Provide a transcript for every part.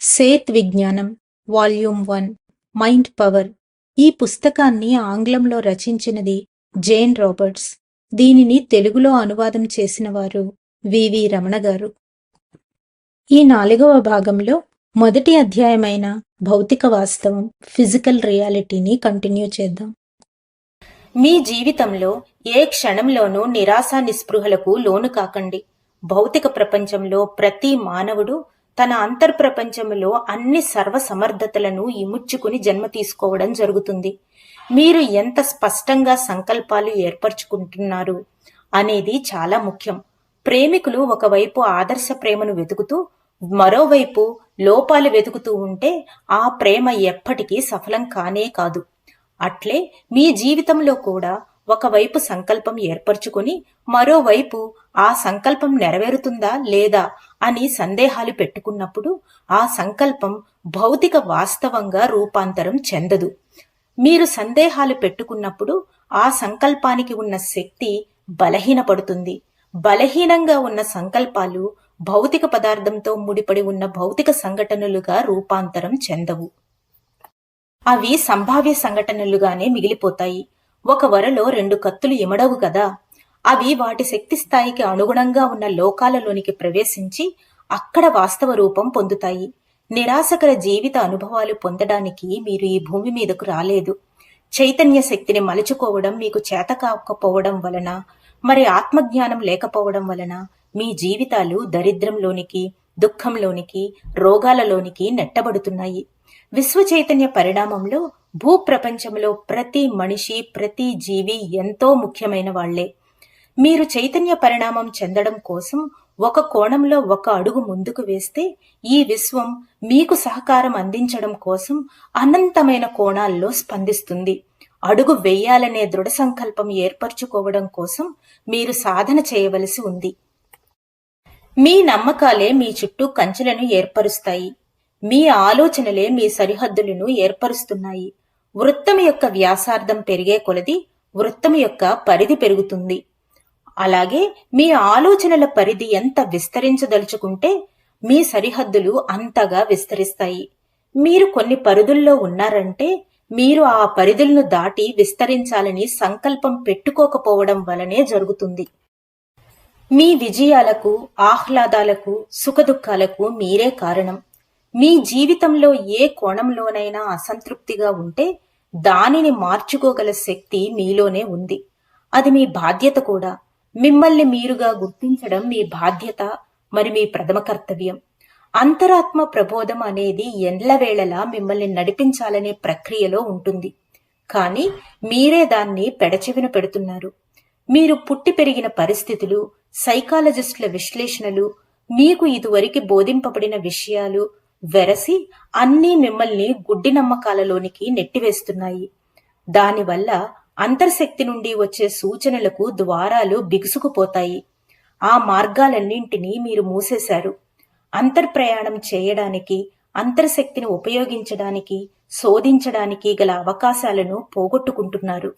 Seth విజ్ఞానం volume one mind power. ఈ పుస్తకాన్ని ఆంగ్లంలో రచించినది జేన్ రాబర్ట్స్. దీనిని తెలుగులో అనువాదం చేసిన వారు వివి రమణ గారు. ఈ నాలుగవ భాగంలో మొదటి అధ్యాయమైన భౌతిక వాస్తవం ఫిజికల్ రియాలిటీని కంటిన్యూ చేద్దాం. మీ జీవితంలో ఏ క్షణంలోనూ నిరాశ నిస్పృహలకు లోను కాకండి. భౌతిక ప్రపంచంలో ప్రతి మానవుడు తన అంతర్ప్రపంచములో అన్ని సర్వ సమర్థతలను ఇముడ్చుకుని జన్మ తీసుకోవడం జరుగుతుంది. మీరు ఎంత స్పష్టంగా సంకల్పాలు ఏర్పరచుకుంటున్నారు అనేది చాలా ముఖ్యం. ప్రేమికులు ఒకవైపు ఆదర్శ ప్రేమను వెతుకుతూ మరోవైపు లోపాలు వెతుకుతూ ఉంటే ఆ ప్రేమ ఎప్పటికీ సఫలం కానే కాదు. అట్లే మీ జీవితంలో కూడా ఒకవైపు సంకల్పం ఏర్పరచుకొని మరోవైపు ఆ సంకల్పం నెరవేరుతుందా లేదా అని సందేహాలు పెట్టుకున్నప్పుడు ఆ సంకల్పం భౌతిక వాస్తవంగా రూపాంతరం చెందదు. మీరు సందేహాలు పెట్టుకున్నప్పుడు ఆ సంకల్పానికి ఉన్న శక్తి బలహీనపడుతుంది. బలహీనంగా ఉన్న సంకల్పాలు భౌతిక పదార్థంతో ముడిపడి ఉన్న భౌతిక సంఘటనలుగా రూపాంతరం చెందవు. అవి సంభావ్య సంఘటనలుగానే మిగిలిపోతాయి. ఒక వరలో రెండు కత్తులు ఇమడవు కదా అవి వాటి శక్తి స్థాయికి అనుగుణంగా ఉన్న లోకాలలోనికి ప్రవేశించి అక్కడ వాస్తవ రూపం పొందుతాయి. నిరాశకర జీవిత అనుభవాలు పొందడానికి మీరు ఈ భూమి మీదకు రాలేదు. చైతన్య శక్తిని మలుచుకోవడం మీకు చేత కాకపోవడం వలన మరి ఆత్మజ్ఞానం లేకపోవడం వలన మీ జీవితాలు దరిద్రంలోనికి దుఃఖంలోనికి రోగాలలోనికి నెట్టబడుతున్నాయి. విశ్వ చైతన్య పరిణామంలో భూప్రపంచంలో ప్రతి మనిషి ప్రతి జీవి ఎంతో ముఖ్యమైన వాళ్ళే మీరు చైతన్య పరిణామం చెందడం కోసం ఒక కోణంలో ఒక అడుగు ముందుకు వేస్తే ఈ విశ్వం మీకు సహకారం అందించడం కోసం అనంతమైన కోణాల్లో స్పందిస్తుంది. అడుగు వేయాలనే దృఢ సంకల్పం ఏర్పరచుకోవడం కోసం మీరు సాధన చేయవలసి ఉంది. మీ నమ్మకాలే మీ చుట్టూ కంచెలను ఏర్పరుస్తాయి. మీ ఆలోచనలే మీ సరిహద్దులను ఏర్పరుస్తున్నాయి. వృత్తం యొక్క వ్యాసార్థం పెరిగే కొలది వృత్తం యొక్క పరిధి పెరుగుతుంది. అలాగే మీ ఆలోచనల పరిధి ఎంత విస్తరించదలుచుకుంటే మీ సరిహద్దులు అంతగా విస్తరిస్తాయి. మీరు కొన్ని పరిధుల్లో ఉన్నారంటే మీరు ఆ పరిధులను దాటి విస్తరించాలని సంకల్పం పెట్టుకోకపోవడం వలనే జరుగుతుంది. మీ విజయాలకు ఆహ్లాదాలకు సుఖదుఖాలకు మీరే కారణం. మీ జీవితంలో ఏ కోణంలోనైనా అసంతృప్తిగా ఉంటే దానిని మార్చుకోగల శక్తి మీలోనే ఉంది. అది మీ బాధ్యత కూడా. మిమ్మల్ని మీరుగా గుర్తించడం మీ బాధ్యత మరి మీ ప్రథమ కర్తవ్యం. అంతరాత్మ ప్రబోధం అనేది ఎండ్లవేళలా మిమ్మల్ని నడిపించాలనే ప్రక్రియలో ఉంటుంది. కానీ మీరే దాన్ని పెడచెవిన పెడుతున్నారు. మీరు పుట్టి పెరిగిన పరిస్థితులు సైకాలజిస్టుల విశ్లేషణలు మీకు ఇదివరకు బోధింపబడిన విషయాలు వెరసి అన్నీ మిమ్మల్ని గుడ్డి నమ్మకాలలోనికి నెట్టివేస్తున్నాయి. దానివల్ల అంతర్శక్తి నుండి వచ్చే సూచనలకు ద్వారాలు బిగుసుకుపోతాయి. ఆ మార్గాలన్నింటినీ మీరు మూసేశారు. అంతర్ప్రయాణం చేయడానికి అంతర్శక్తిని ఉపయోగించడానికి శోధించడానికి గల అవకాశాలను పోగొట్టుకుంటున్నారు.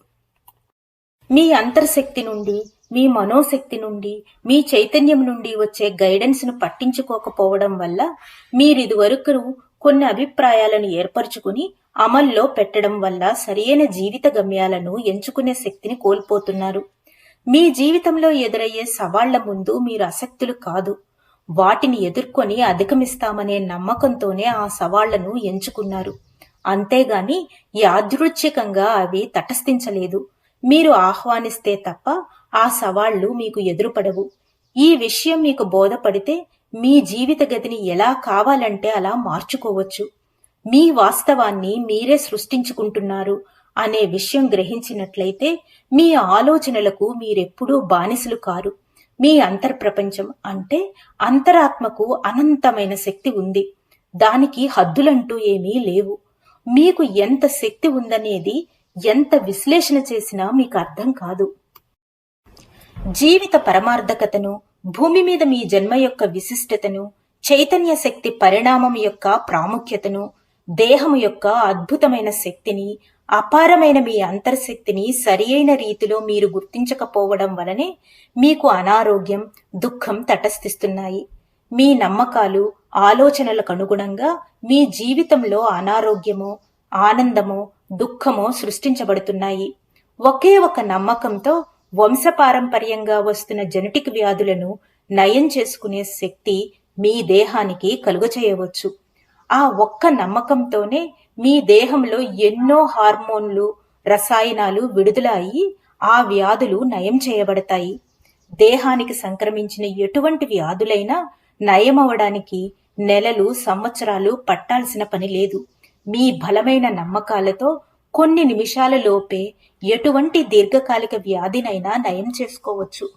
మీ అంతర్శక్తి నుండి మీ మనోశక్తి నుండి మీ చైతన్యం నుండి వచ్చే గైడెన్స్ను పట్టించుకోకపోవడం వల్ల మీరిదివరకు కొన్ని అభిప్రాయాలను ఏర్పరచుకుని అమల్లో పెట్టడం వల్ల సరియైన జీవిత గమ్యాలను ఎంచుకునే శక్తిని కోల్పోతున్నారు. మీ జీవితంలో ఎదురయ్యే సవాళ్ళ ముందు మీరు అసక్తులు కాదు. వాటిని ఎదుర్కొని అధిగమిస్తామనే నమ్మకంతోనే ఆ సవాళ్ళను ఎంచుకున్నారు. అంతేగాని యాదృచ్ఛికంగా అవి తటస్థించలేదు. మీరు ఆహ్వానిస్తే తప్ప ఆ సవాళ్ళు మీకు ఎదురుపడవు. ఈ విషయం మీకు బోధపడితే మీ జీవిత గతిని ఎలా కావాలంటే అలా మార్చుకోవచ్చు. మీ వాస్తవాన్ని మీరే సృష్టించుకుంటున్నారు అనే విషయం గ్రహించినట్లయితే మీ ఆలోచనలకు మీరెప్పుడూ బానిసలు కారు. మీ అంతర్ప్రపంచం అంటే అంతరాత్మకు అనంతమైన శక్తి ఉంది. దానికి హద్దులంటూ ఏమీ లేవు. మీకు ఎంత శక్తి ఉందనేది ఎంత విశ్లేషణ చేసినా మీకు అర్థం కాదు. జీవిత పరమార్థకతను భూమి మీద మీ జన్మ యొక్క విశిష్టతను చైతన్య శక్తి పరిణామం యొక్క ప్రాముఖ్యతను దేహము యొక్క అద్భుతమైన శక్తిని అపారమైన మీ అంతర్శక్తిని సరియైన రీతిలో మీరు గుర్తించకపోవడం వలనే మీకు అనారోగ్యం దుఃఖం తటస్థిస్తున్నాయి. మీ నమ్మకాలు ఆలోచనలకు అనుగుణంగా మీ జీవితంలో అనారోగ్యము ఆనందము దుఃఖమో సృష్టించబడుతున్నాయి. ఒకే ఒక నమ్మకంతో వంశపారంపర్యంగా వస్తున్న జెనెటిక్ వ్యాధులను నయం చేసుకునే శక్తి మీ దేహానికి కలుగచేయవచ్చు. ఆ ఒక్క నమ్మకంతోనే మీ దేహంలో ఎన్నో హార్మోన్లు రసాయనాలు విడుదల అయి ఆ వ్యాధులు నయం చేయబడతాయి. దేహానికి సంక్రమించిన ఎటువంటి వ్యాధులైనా నయమవడానికి నెలలు సంవత్సరాలు పట్టాల్సిన పని లేదు. మీ బలమైన నమ్మకాలతో కొన్ని నిమిషాల లోపే ఎటువంటి దీర్ఘకాలిక వ్యాధినైనా నయం చేసుకోవచ్చు.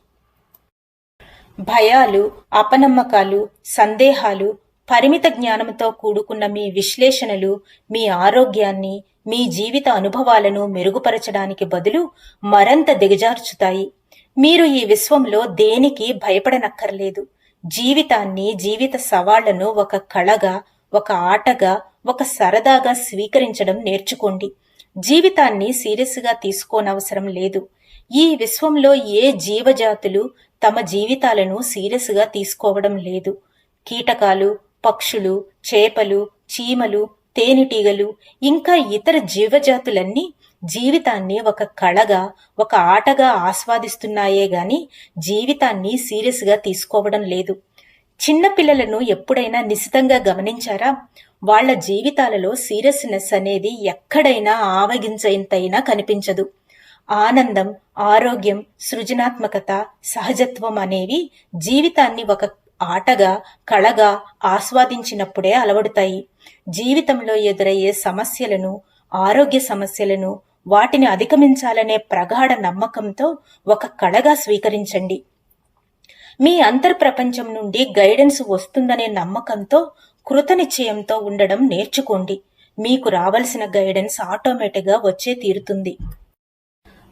భయాలు అపనమ్మకాలు సందేహాలు పరిమిత జ్ఞానంతో కూడుకున్న మీ విశ్లేషణలు మీ ఆరోగ్యాన్ని మీ జీవిత అనుభవాలను మెరుగుపరచడానికి బదులు మరంత దిగజార్చుతాయి. మీరు ఈ విశ్వంలో దేనికి భయపడనక్కర్లేదు. జీవితాన్ని జీవిత సవాళ్ళను ఒక కళగా ఒక ఆటగా ఒక సరదాగా స్వీకరించడం నేర్చుకోండి. జీవితాన్ని సీరియస్గా తీసుకోనవసరం లేదు. ఈ విశ్వంలో ఏ జీవజాతులు తమ జీవితాలను సీరియస్గా తీసుకోవడం లేదు. కీటకాలు పక్షులు చేపలు చీమలు తేనెటీగలు ఇంకా ఇతర జీవజాతులన్నీ జీవితాన్ని ఒక కళగా ఒక ఆటగా ఆస్వాదిస్తున్నాయే గాని జీవితాన్ని సీరియస్గా తీసుకోవడం లేదు. చిన్నపిల్లలను ఎప్పుడైనా నిశితంగా గమనించారా? వాళ్ళ జీవితాలలో సీరియస్నెస్ అనేది ఎక్కడైనా ఆవగించేంతైనా కనిపించదు. ఆనందం ఆరోగ్యం సృజనాత్మకత సహజత్వం అనేవి జీవితాన్ని ఒక ఆటగా కళగా ఆస్వాదించినప్పుడే అలవడుతాయి. జీవితంలో ఎదురయ్యే సమస్యలను ఆరోగ్య సమస్యలను వాటిని అధిగమించాలనే ప్రగాఢ నమ్మకంతో ఒక కళగా స్వీకరించండి. మీ అంతర్ప్రపంచం నుండి గైడెన్స్ వస్తుందనే నమ్మకంతో కృతనిశ్చయంతో ఉండడం నేర్చుకోండి. మీకు రావలసిన గైడెన్స్ ఆటోమేటిక్గా వచ్చే తీరుతుంది.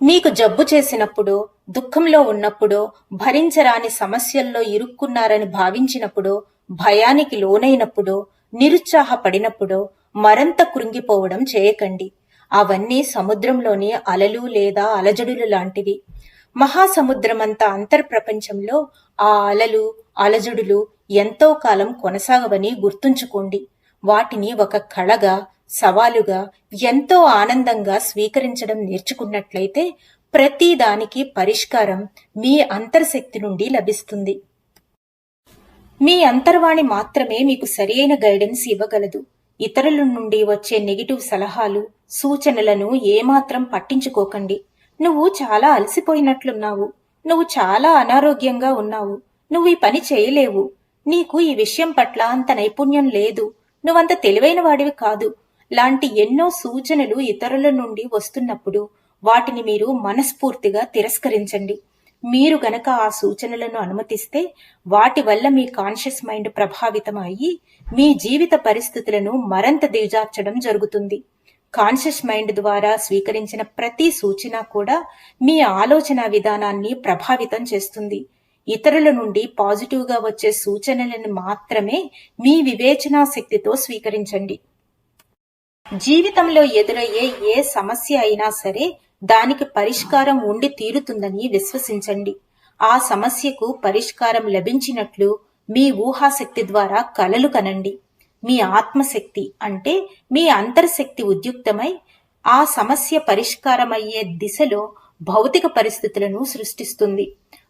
మీకు జబ్బు చేసినప్పుడు దుఃఖంలో ఉన్నప్పుడు భరించరాని సమస్యల్లో ఇరుక్కున్నారని భావించినప్పుడు భయానికి లోనైనప్పుడు నిరుత్సాహపడినప్పుడు మరంత కృంగిపోవడం చేయకండి. అవన్నీ సముద్రంలోని అలలు లేదా అలజడులు లాంటివి. మహాసముద్రమంత అంతర్ప్రపంచంలో ఆ అలలు అలజడులు ఎంతో కాలం కొనసాగవని గుర్తుంచుకోండి. వాటిని ఒక కళగా సవాలుగా ఎంతో ఆనందంగా స్వీకరించడం నేర్చుకున్నట్లయితే ప్రతి దానికి పరిష్కారం మీ అంతర్శక్తి నుండి లభిస్తుంది. మీ అంతర్వాణి మాత్రమే మీకు సరియైన గైడెన్స్ ఇవ్వగలదు. ఇతరుల నుండి వచ్చే నెగిటివ్ సలహాలు సూచనలను ఏమాత్రం పట్టించుకోకండి. నువ్వు చాలా అలసిపోయినట్లున్నావు. నువ్వు చాలా అనారోగ్యంగా ఉన్నావు. నువ్వు ఈ పని చేయలేవు. నీకు ఈ విషయం పట్ల అంత నైపుణ్యం లేదు. నువ్వంత తెలివైన వాడివి కాదు. లాంటి ఎన్నో సూచనలు ఇతరుల నుండి వస్తున్నప్పుడు వాటిని మీరు మనస్ఫూర్తిగా తిరస్కరించండి. మీరు గనక ఆ సూచనలను అనుమతిస్తే వాటి వల్ల మీ కాన్షియస్ మైండ్ ప్రభావితం అయ్యి మీ జీవిత పరిస్థితులను మరంత దిగజార్చడం జరుగుతుంది. కాన్షియస్ మైండ్ ద్వారా స్వీకరించిన ప్రతి సూచన కూడా మీ ఆలోచన విధానాన్ని ప్రభావితం చేస్తుంది. ఇతరుల నుండి పాజిటివ్గా వచ్చే సూచనలను మాత్రమే మీ వివేచనా శక్తితో స్వీకరించండి. జీవితంలో ఎదురయ్యే ఏ సమస్య అయినా సరే దానికి పరిష్కారం ఉండి తీరుతుందని విశ్వసించండి. ఆ సమస్యకు పరిష్కారం లభించినట్లు మీ ఊహాశక్తి ద్వారా కలలు కనండి. మీ ఆత్మశక్తి అంటే మీ అంతర్శక్తి ఉద్యుక్తమై ఆ సమస్య పరిష్కారమయ్యే దిశలో భౌతిక పరిస్థితులను సృష్టిస్తుంది.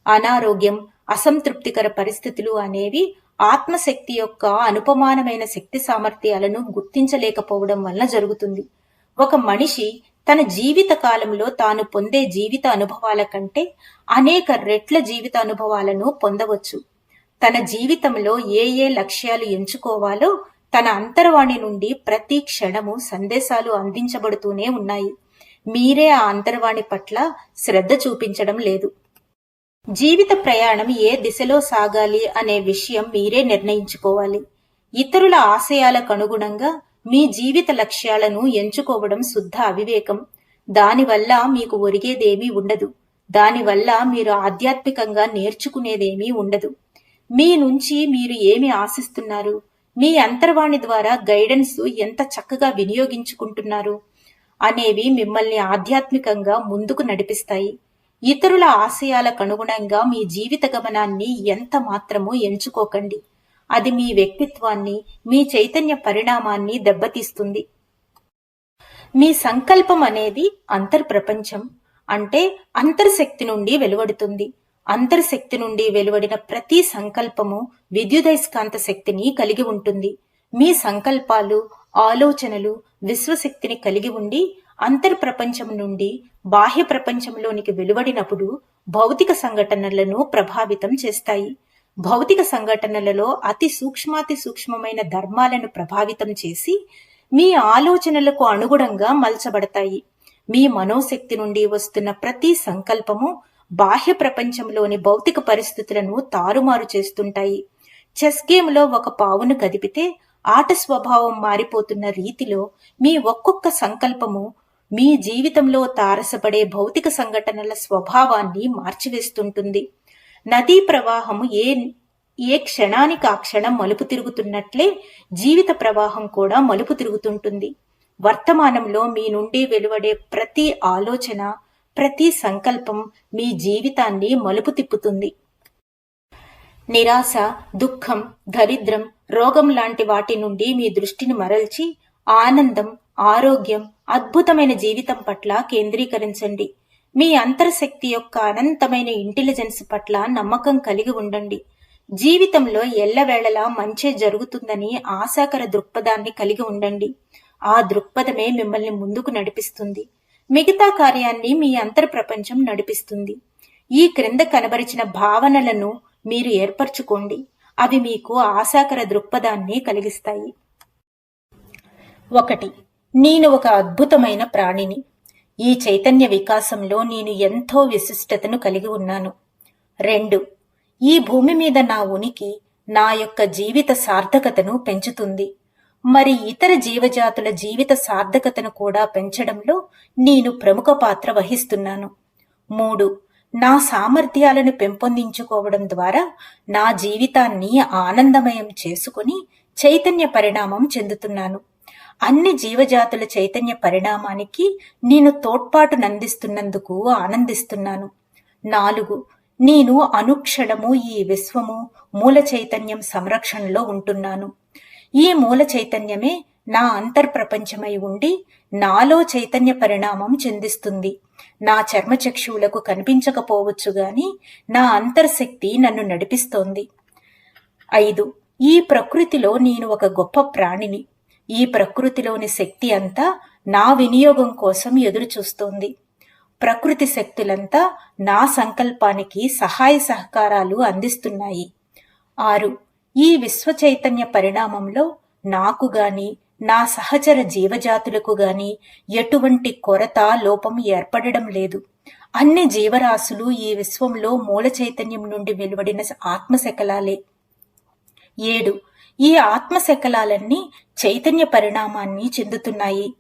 అనారోగ్యం అసంతృప్తికర పరిస్థితులు అనేవి ఆత్మశక్తి యొక్క అనుపమానమైన శక్తి సామర్థ్యాలను గుర్తించలేకపోవడం వల్ల జరుగుతుంది. ఒక మనిషి తన జీవిత కాలంలో తాను పొందే జీవిత అనుభవాల కంటే అనేక రెట్ల జీవిత అనుభవాలను పొందవచ్చు. తన జీవితంలో ఏ ఏ లక్ష్యాలు ఎంచుకోవాలో తన అంతర్వాణి నుండి ప్రతి క్షణము సందేశాలు అందించబడుతూనే ఉన్నాయి. మీరే ఆ అంతర్వాణి పట్ల శ్రద్ధ చూపించడం లేదు. జీవిత ప్రయాణం ఏ దిశలో సాగాలి అనే విషయం మీరే నిర్ణయించుకోవాలి. ఇతరుల ఆశయాలకు అనుగుణంగా మీ జీవిత లక్ష్యాలను ఎంచుకోవడం శుద్ధ అవివేకం. దానివల్ల మీకు ఒరిగేదేమీ ఉండదు. దానివల్ల మీరు ఆధ్యాత్మికంగా నేర్చుకునేదేమీ ఉండదు. మీ నుంచి మీరు ఏమి ఆశిస్తున్నారు? మీ అంతర్వాణి ద్వారా గైడెన్స్ ఎంత చక్కగా వినియోగించుకుంటున్నారు అనేవి మిమ్మల్ని ఆధ్యాత్మికంగా ముందుకు నడిపిస్తాయి. ఇతరుల ఆశయాలకు అనుగుణంగా మీ జీవిత గమనాన్ని ఎంత మాత్రమూ ఎంచుకోకండి. అది మీ వ్యక్తిత్వాన్ని మీ చైతన్య పరిణామాన్ని దెబ్బతీస్తుంది. మీ సంకల్పం అనేది అంతర్ప్రపంచం అంటే అంతర్శక్తి నుండి వెలువడుతుంది. అంతర్శక్తి నుండి వెలువడిన ప్రతి సంకల్పము విద్యుదయస్కాంత శక్తిని కలిగి ఉంటుంది. మీ సంకల్పాలు ఆలోచనలు విశ్వశక్తిని కలిగి ఉండి అంతర్ప్రపంచం నుండి బాహ్య ప్రపంచంలోనికి వెలువడినప్పుడు భౌతిక సంఘటనలను ప్రభావితం చేస్తాయి. భౌతిక సంఘటనలలో అతి సూక్ష్మాతి సూక్ష్మమైన ధర్మాలను ప్రభావితం చేసి మీ ఆలోచనలకు అనుగుణంగా మలచబడతాయి. మీ మనోశక్తి నుండి వస్తున్న ప్రతి సంకల్పము బాహ్య ప్రపంచంలోని భౌతిక పరిస్థితులను తారుమారు చేస్తుంటాయి. చెస్ గేమ్లో ఒక పావును కదిపితే ఆట స్వభావం మారిపోతున్న రీతిలో మీ ఒక్కొక్క సంకల్పము మీ జీవితంలో తారసపడే భౌతిక సంఘటనల స్వభావాన్ని మార్చివేస్తుంటుంది. నదీ ప్రవాహము ఏ ఏ క్షణానికి ఆ క్షణం మలుపు తిరుగుతున్నట్లే జీవిత ప్రవాహం కూడా మలుపు తిరుగుతుంటుంది. వర్తమానంలో మీ నుండి వెలువడే ప్రతి ఆలోచన ప్రతి సంకల్పం మీ జీవితాన్ని మలుపు తిప్పుతుంది. నిరాశ దుఃఖం దరిద్రం రోగం లాంటి వాటి నుండి మీ దృష్టిని మరల్చి ఆనందం ఆరోగ్యం అద్భుతమైన జీవితం పట్ల కేంద్రీకరించండి. మీ అంతర్శక్తి యొక్క అనంతమైన ఇంటెలిజెన్స్ పట్ల నమ్మకం కలిగి ఉండండి. జీవితంలో ఎల్లవేళలా మంచే జరుగుతుందని ఆశాకర దృక్పథాన్ని కలిగి ఉండండి. ఆ దృక్పథమే మిమ్మల్ని ముందుకు నడిపిస్తుంది. మిగతా కార్యాన్ని మీ అంతర్ప్రపంచం నడిపిస్తుంది. ఈ క్రింద కనబరిచిన భావనలను మీరు ఏర్పరచుకోండి. అవి మీకు ఆశాకర దృక్పథాన్ని కలిగిస్తాయి. ఒకటి నేను ఒక అద్భుతమైన ప్రాణిని. ఈ చైతన్య వికాసంలో నేను ఎంతో విశిష్టతను కలిగి ఉన్నాను. రెండు ఈ భూమి మీద నా ఉనికి నా యొక్క జీవిత సార్థకతను పెంచుతుంది. మరి ఇతర జీవజాతుల జీవిత సార్థకతను కూడా పెంచడంలో నేను ప్రముఖ పాత్ర వహిస్తున్నాను. మూడు నా సామర్థ్యాలను పెంపొందించుకోవడం ద్వారా నా జీవితాన్ని ఆనందమయం చేసుకుని చైతన్య పరిణామం చెందుతున్నాను. అన్ని జీవజాతుల చైతన్య పరిణామానికి నేను తోడ్పాటునందిస్తున్నందుకు ఆనందిస్తున్నాను. నాలుగు నేను అనుక్షణము ఈ విశ్వము మూల చైతన్యం సంరక్షణలో ఉంటున్నాను. ఈ మూల చైతన్యమే నా అంతర్ప్రపంచమై ఉండి నాలో చైతన్య పరిణామం చెందిస్తుంది. నా చర్మచక్షువులకు కనిపించకపోవచ్చు గాని నా అంతర్శక్తి నన్ను నడిపిస్తోంది. ఐదు. ఈ ప్రకృతిలో నేను ఒక గొప్ప ప్రాణిని. ఈ ప్రకృతిలోని శక్తి అంతా నా వినియోగం కోసం ఎదురు చూస్తోంది ప్రకృతి శక్తులంతా నా సంకల్పానికి సహాయ సహకారాలు అందిస్తున్నాయి. ఆరు. ఈ విశ్వచైతన్య పరిణామంలో నాకు గాని నా సహచర జీవజాతులకు గాని ఎటువంటి కొరత లోపం ఏర్పడడం లేదు. అన్ని జీవరాశులు ఈ విశ్వంలో మూల చైతన్యం నుండి వెలువడిన ఆత్మశకలాలే. ఏడు. ఈ ఆత్మశకలాలన్నీ చైతన్య పరిణామాన్ని చెందుతున్నాయి.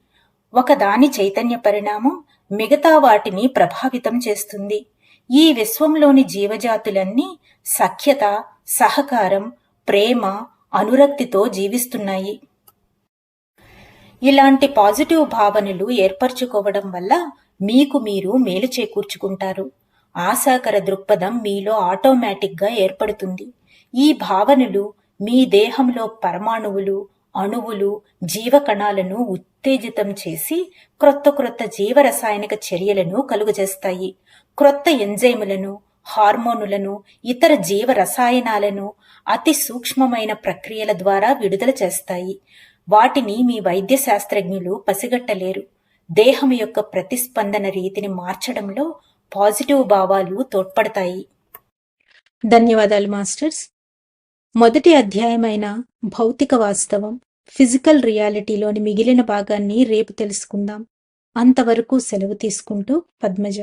ఒకదాని చైతన్య పరిణామం మిగతా వాటిని ప్రభావితం చేస్తుంది. ఈ విశ్వంలోని జీవజాతులన్నీ సఖ్యత సహకారం ప్రేమ అనురక్తితో జీవిస్తున్నాయి. ఇలాంటి పాజిటివ్ భావనలు ఏర్పరచుకోవడం వల్ల మీకు మీరు మేలు చేకూర్చుకుంటారు. ఆశాకర దృక్పథం మీలో ఆటోమేటిక్గా ఏర్పడుతుంది. ఈ భావనలు మీ దేహంలో పరమాణువులు అణువులు జీవకణాలను ఉత్తేజితం చేసి క్రొత్త క్రొత్త జీవరసాయనిక చర్యలను కలుగజేస్తాయి. క్రొత్త ఎంజైములను హార్మోనులను ఇతర జీవ రసాయనాలను అతి సూక్ష్మమైన ప్రక్రియల ద్వారా విడుదల చేస్తాయి. వాటిని మీ వైద్య శాస్త్రజ్ఞులు పసిగట్టలేరు. దేహం యొక్క ప్రతిస్పందన రీతిని మార్చడంలో పాజిటివ్ భావాలు తోడ్పడతాయి. ధన్యవాదాలు మాస్టర్స్. మొదటి అధ్యాయమైన భౌతిక వాస్తవం ఫిజికల్ రియాలిటీలోని మిగిలిన భాగాన్ని రేపు తెలుసుకుందాం. అంతవరకు సెలవు తీసుకుంటూ పద్మజ.